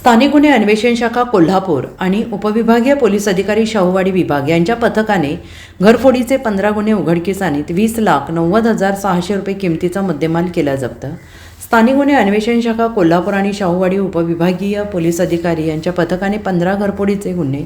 स्थानिक गुन्हे अन्वेषण शाखा कोल्हापूर आणि उपविभागीय पोलीस अधिकारी शाहूवाडी विभाग यांच्या पथकाने घरफोडीचे पंधरा गुन्हे उघडकीस आणीत वीस लाख नव्वद हजार सहाशे रुपये किमतीचा मुद्देमाल केला जप्त. स्थानिक गुन्हे अन्वेषण शाखा कोल्हापूर आणि शाहूवाडी उपविभागीय पोलीस अधिकारी यांच्या पथकाने पंधरा घरफोडीचे गुन्हे.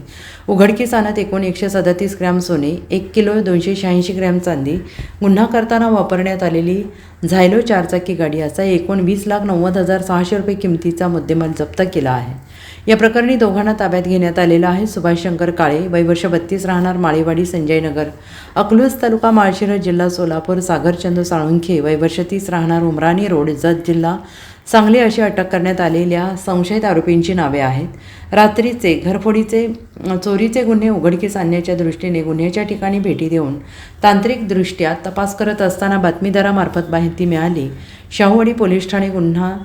उघडकीस आणत एकूण एकशे सदतीस ग्रॅम सोने एक किलो दोनशे शहाऐंशी ग्रॅम चांदी गुन्हा करताना वापरण्यात आलेली झायलो चारचाकी गाडी असा एकूण वीस लाख नव्वद हजार सहाशे रुपये किमतीचा मुद्देमाल जप्त केला आहे. या प्रकरणी दोघांना ताब्यात घेण्यात आलेला आहे. सुभाष शंकर काळे वय वर्ष बत्तीस राहणार माळेवाडी संजयनगर. अकलूज तालुका माळशिरस जिल्हा सोलापूर सागरचंद साळुंखे वय वर्ष तीस राहणार उमराणी रोड जत जिल्हा सांगली अशी अटक करण्यात आलेल्या संशयित आरोपींची नावे आहेत. रात्रीचे घरफोडीचे चोरीचे गुन्हे उघडकीस आणण्याच्या दृष्टीने गुन्ह्याच्या ठिकाणी भेटी देऊन तांत्रिकदृष्ट्या तपास करत असताना बातमीदारामार्फत माहिती मिळाली. शाहूवाडी पोलीस ठाणे गुन्हा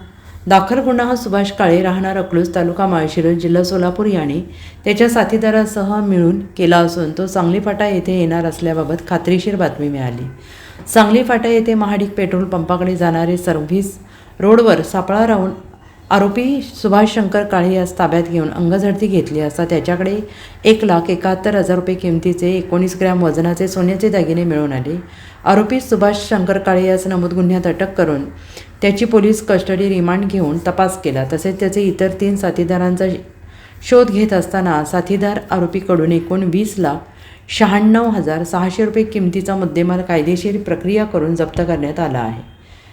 दाखल गुन्हा सुभाष काळे राहणार अकलूज तालुका माळशिरस जिल्हा सोलापूर याने त्याच्या साथीदारासह मिळून केला असून तो सांगली फाटा येथे येणार असल्याबाबत खात्रीशीर बातमी मिळाली. सांगली फाटा येथे महाडिक पेट्रोल पंपाकडे जाणारे सर्व्हिस रोडवर सापळा राहून आरोपी सुभाष शंकर काळे यास ताब्यात घेऊन अंगझडती घेतली असता त्याच्याकडे एक लाख एकाहत्तर हजार रुपये किमतीचे एकोणीस ग्रॅम वजनाचे सोन्याचे दागिने मिळून आले. आरोपी सुभाष शंकर काळे यास नमूद गुन्ह्यात अटक करून त्याची पोलीस कस्टडी रिमांड घेऊन तपास केला. तसेच त्याचे इतर तीन साथीदारांचा शोध घेत असताना साथीदार आरोपीकडून एकूण वीस लाख शहाण्णव हजार सहाशे रुपये किमतीचा मुद्देमाल कायदेशीर प्रक्रिया करून जप्त करण्यात आला आहे.